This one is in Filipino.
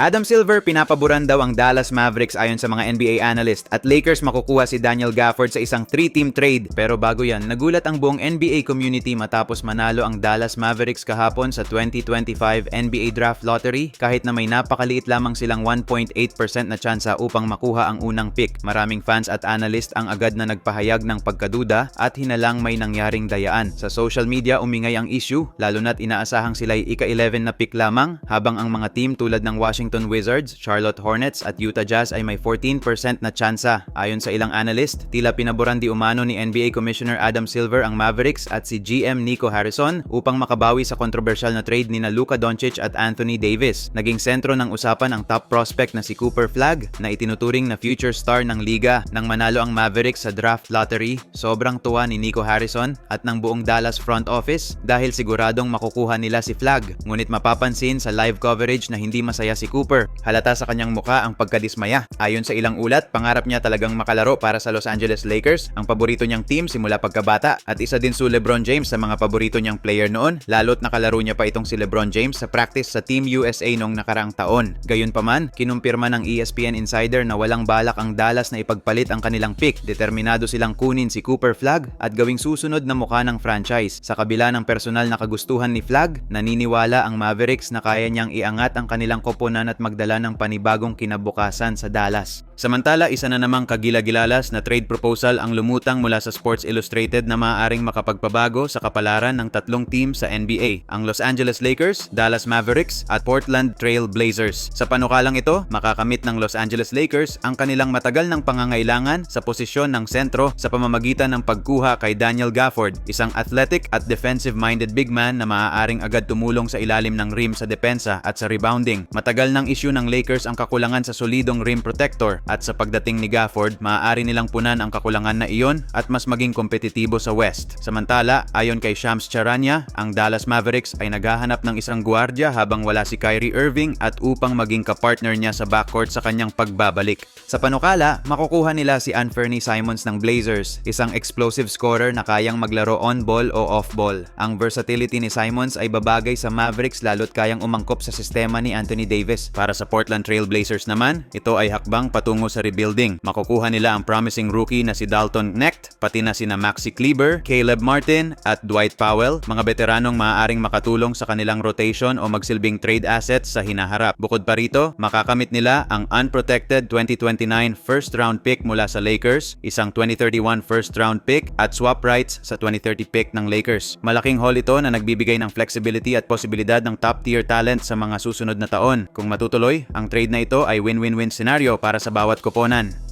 Adam Silver pinapaboran daw ang Dallas Mavericks ayon sa mga NBA analyst at Lakers makukuha si Daniel Gafford sa isang 3-team trade. Pero bago yan, nagulat ang buong NBA community matapos manalo ang Dallas Mavericks kahapon sa 2025 NBA Draft Lottery kahit na may napakaliit lamang silang 1.8% na tsansa upang makuha ang unang pick. Maraming fans at analyst ang agad na nagpahayag ng pagkaduda at hinalang may nangyaring dayaan. Sa social media umingay ang issue lalo na't inaasahang sila'y ika-11 na pick lamang habang ang mga team tulad ng Washington Wizards, Charlotte Hornets at Utah Jazz ay may 14% na tsansa. Ayon sa ilang analyst, tila pinaboran di umano ni NBA Commissioner Adam Silver ang Mavericks at si GM Nico Harrison upang makabawi sa kontrobersyal na trade ni na Luka Doncic at Anthony Davis. Naging sentro ng usapan ang top prospect na si Cooper Flagg na itinuturing na future star ng liga. Nang manalo ang Mavericks sa draft lottery, sobrang tuwa ni Nico Harrison at ng buong Dallas front office dahil siguradong makukuha nila si Flagg. Ngunit mapapansin sa live coverage na hindi masaya si Cooper. Halata sa kanyang muka ang pagkadismaya. Ayon sa ilang ulat, pangarap niya talagang makalaro para sa Los Angeles Lakers, ang paborito niyang team simula pagkabata at isa din su LeBron James sa mga paborito niyang player noon, lalo't nakalaro niya pa itong si LeBron James sa practice sa Team USA noong nakaraang taon. Gayunpaman, kinumpirma ng ESPN Insider na walang balak ang Dallas na ipagpalit ang kanilang pick. Determinado silang kunin si Cooper Flagg at gawing susunod na mukha ng franchise. Sa kabila ng personal na kagustuhan ni Flagg, naniniwala ang Mavericks na kaya niyang iangat ang kanilang koponan at magdala ng panibagong kinabukasan sa Dallas. Samantala, isa na namang kagilagilalas na trade proposal ang lumutang mula sa Sports Illustrated na maaaring makapagpabago sa kapalaran ng tatlong team sa NBA, ang Los Angeles Lakers, Dallas Mavericks at Portland Trail Blazers. Sa panukalang ito, makakamit ng Los Angeles Lakers ang kanilang matagal ng pangangailangan sa posisyon ng sentro sa pamamagitan ng pagkuha kay Daniel Gafford, isang athletic at defensive-minded big man na maaaring agad tumulong sa ilalim ng rim sa depensa at sa rebounding. Matagal ng issue ng Lakers ang kakulangan sa solidong rim protector at sa pagdating ni Gafford, maaari nilang punan ang kakulangan na iyon at mas maging kompetitibo sa West. Samantala, ayon kay Shams Charania, ang Dallas Mavericks ay naghahanap ng isang gwardiya habang wala si Kyrie Irving at upang maging kapartner niya sa backcourt sa kanyang pagbabalik. Sa panukala, makukuha nila si Anferny Simons ng Blazers, isang explosive scorer na kayang maglaro on-ball o off-ball. Ang versatility ni Simons ay babagay sa Mavericks lalo't kayang umangkop sa sistema ni Anthony Davis. Para sa Portland Trail Blazers naman, ito ay hakbang patungo sa rebuilding. Makukuha nila ang promising rookie na si Dalton Knecht, pati na sina Maxi Kleber, Caleb Martin at Dwight Powell, mga veteranong maaaring makatulong sa kanilang rotation o magsilbing trade assets sa hinaharap. Bukod pa rito, makakamit nila ang unprotected 2029 first round pick mula sa Lakers, isang 2031 first round pick at swap rights sa 2030 pick ng Lakers. Malaking haul ito na nagbibigay ng flexibility at posibilidad ng top tier talent sa mga susunod na taon. Kung matutuloy, ang trade na ito ay win-win-win scenario para sa bawat koponan.